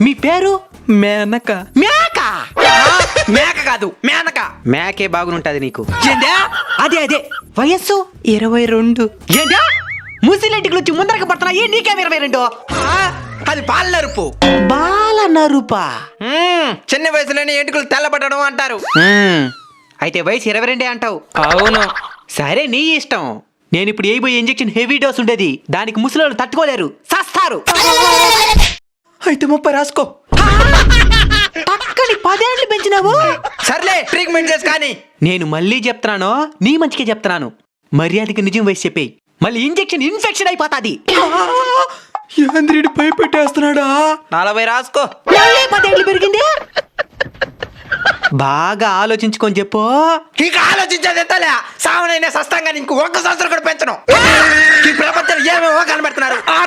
మీ పేరు? మేనక. మేక మేక కాదు మేనక. మేకే బాగుంటది నీకు. ఏందా? అదే అదే. వయస్సు? ఇరవై రెండు. ఏందా? ముసిలెంటికి వచ్చి ముందరకి పడుతున్నాయి నీకేం ఇరవై రెండు? ఆ, అది పాల నరుపు. బాల నరుపా? మ్మ్, చిన్న వయసులోనే ఎంటుకలు తెల్లబడడం అంటారు. అయితే వయసు ఇరవై రెండే అంటావు. అవును. సరే నీ ఇష్టం. నేను ఇప్పుడు వేయబోయే ఇంజెక్షన్ హెవీ డోస్ ఉండేది. దానికి ముసలోళ్ళు తట్టుకోలేరు. సస్తారు. అయితే ముప్పై రాసుకో. పక్కని పదేళ్ళు పెంచినావు? సర్లే ట్రీట్మెంట్ చేసి కానీ. నేను మళ్ళీ చెప్తున్నాను నీ మంచిగా చెప్తున్నాను. మర్యాదకి నిజం వయసు చెప్పేయి. మళ్ళీ ఇంజెక్షన్ ఇన్ఫెక్షన్ అయిపోతాది. యాంద్రుడి పై పెట్టేస్తున్నాడా నలభై రాసుకో. మళ్ళీ పదేళ్ళు పెరిగింది? బాగా ఆలోచించుకొని చెప్పు. ఇక ఆలోచించేది ఎత్తలే సావనైనా సస్తంగా ఇంకో ఒక్క సంవత్సరం కూడా పెంచను. ఈ ప్రపంచం ఏమేమో కనబడుతున్నారు? ఆర్డర్